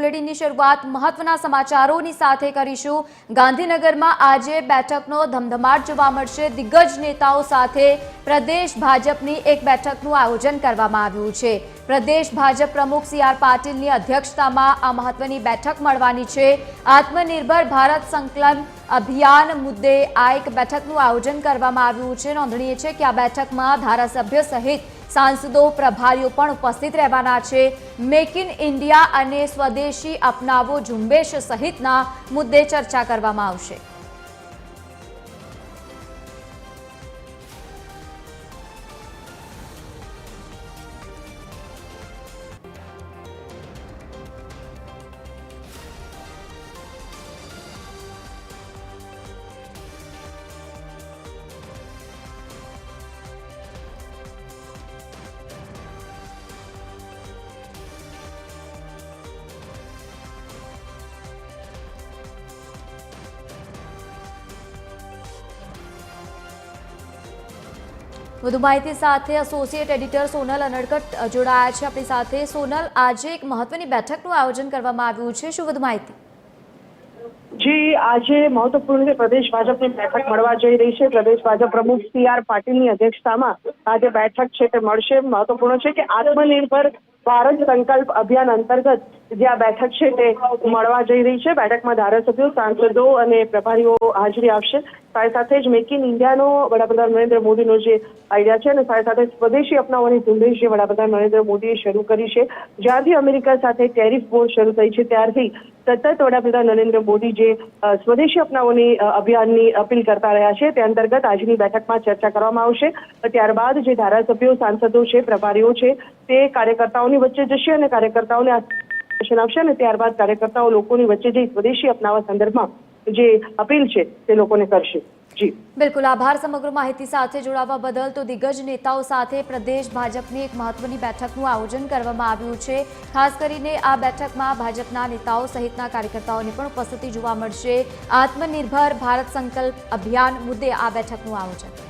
બુલેટિનની શરૂઆત મહત્વના સમાચારોની સાથે કરીશું. ગાંધીનગરમાં આજે બેઠકનો ધમધમાટ જોવા મળશે. દિગ્ગજ નેતાઓ સાથે પ્રદેશ ભાજપની એક બેઠકનું આયોજન કરવામાં આવ્યું છે. પ્રદેશ ભાજપ પ્રમુખ સી આર પાટીલની અધ્યક્ષતામાં આ મહત્વની બેઠક મળવાની છે. આત્મનિર્ભર ભારત સંકલન અભિયાન મુદ્દે આ એક બેઠકનું આયોજન કરવામાં આવ્યું છે. નોંધનીય છે કે આ બેઠકમાં ધારાસભ્ય સહિત સાંસદો, પ્રભારીઓ પણ ઉપસ્થિત રહેવાના છે. મેક ઇન ઇન્ડિયા અને સ્વદેશી અપનાવો ઝુંબેશ સહિતના મુદ્દે ચર્ચા કરવામાં આવશે. વધુ માહિતી સાથે એસોસિએટ એડિટર સોનલ અનડકટ જોડાયા છે આપણી સાથે. સોનલ, આજે એક મહત્વની બેઠકનું આયોજન કરવામાં આવ્યું છે. શું વધુ માહિતી? જી, આજે મહત્વપૂર્ણ પ્રદેશ ભાજપની બેઠક મળવા જઈ રહી છે. પ્રદેશ ભાજપ પ્રમુખ સી આર પાટીલની અધ્યક્ષતામાં આજે બેઠક છે તે મળશે. મહત્વપૂર્ણ છે કે આત્મનિર્ભર ભારત સંકલ્પ અભિયાન અંતર્ગત જે આ બેઠક છે તે મળવા જઈ રહી છે. બેઠકમાં ધારાસભ્યો, સાંસદો અને પ્રભારીઓ હાજરી આપશે. સાથે સાથે જ મેક ઇન ઇન્ડિયાનો વડાપ્રધાન નરેન્દ્ર મોદીનો જે આઈડિયા છે અને સાથે સાથે સ્વદેશી અપનાવવાની ઝુંબેશ જે વડાપ્રધાન નરેન્દ્ર મોદીએ શરૂ કરી છે જ્યારથી અમેરિકા સાથે ટેરિફ વોર શરૂ થઈ છે. ત્યારથી સતત વડાપ્રધાન નરેન્દ્ર મોદી જે સ્વદેશી અપનાવવાની અભિયાનની અપીલ કરતા રહ્યા છે, તે અંતર્ગત આજની બેઠકમાં ચર્ચા કરવામાં આવશે. ત્યારબાદ જે ધારાસભ્યો, સાંસદો છે, પ્રભારીઓ છે, તે કાર્યકર્તાઓની વચ્ચે જશે અને કાર્યકર્તાઓને આ દર્શન અને ત્યારબાદ કાર્યકર્તાઓ લોકોની વચ્ચે જઈ સ્વદેશી અપનાવવા સંદર્ભમાં જે અપીલ છે તે લોકોને કરશે. જી. બિલકુલ આભાર સમગ્ર માહિતી સાથે જોડાવા બદલ. તો દિગ્ગજ નેતાઓ સાથે પ્રદેશ ભાજપની એક મહત્વની બેઠકનું આયોજન કરવામાં આવ્યું છે. ખાસ કરીને આ બેઠકમાં ભાજપના નેતાઓ સહિતના કાર્યકર્તાઓની પણ ઉપસ્થિતિ જોવા મળશે. આત્મનિર્ભર ભારત સંકલ્પ અભિયાન મુદ્દે આ બેઠકનું આયોજન.